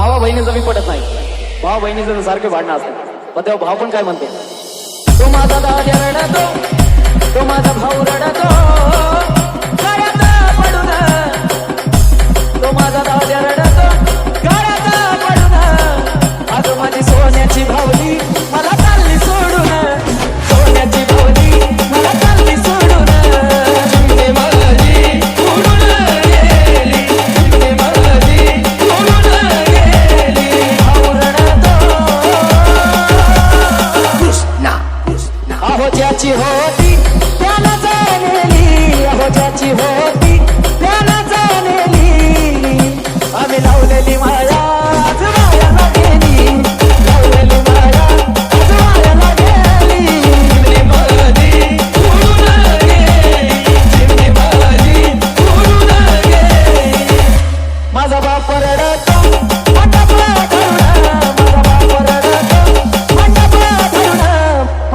भावा बहिणीचं मी पटत नाही. भावा बहिणीचं तर सारखे भांडणं असतं. पण तेव्हा भाव पण काय म्हणते? तो माझा दादा रडतो तो माझा भाऊ रडतो तो माझा दादा रडतो गळ्यात पडून आज माझी सोन्याची भावली अहो ज्याची होती. त्याला जाणली अहो ज्याची होती. त्याला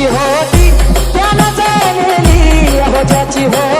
ज्याची होती. त्यानं जाणली हो ज्याची होती.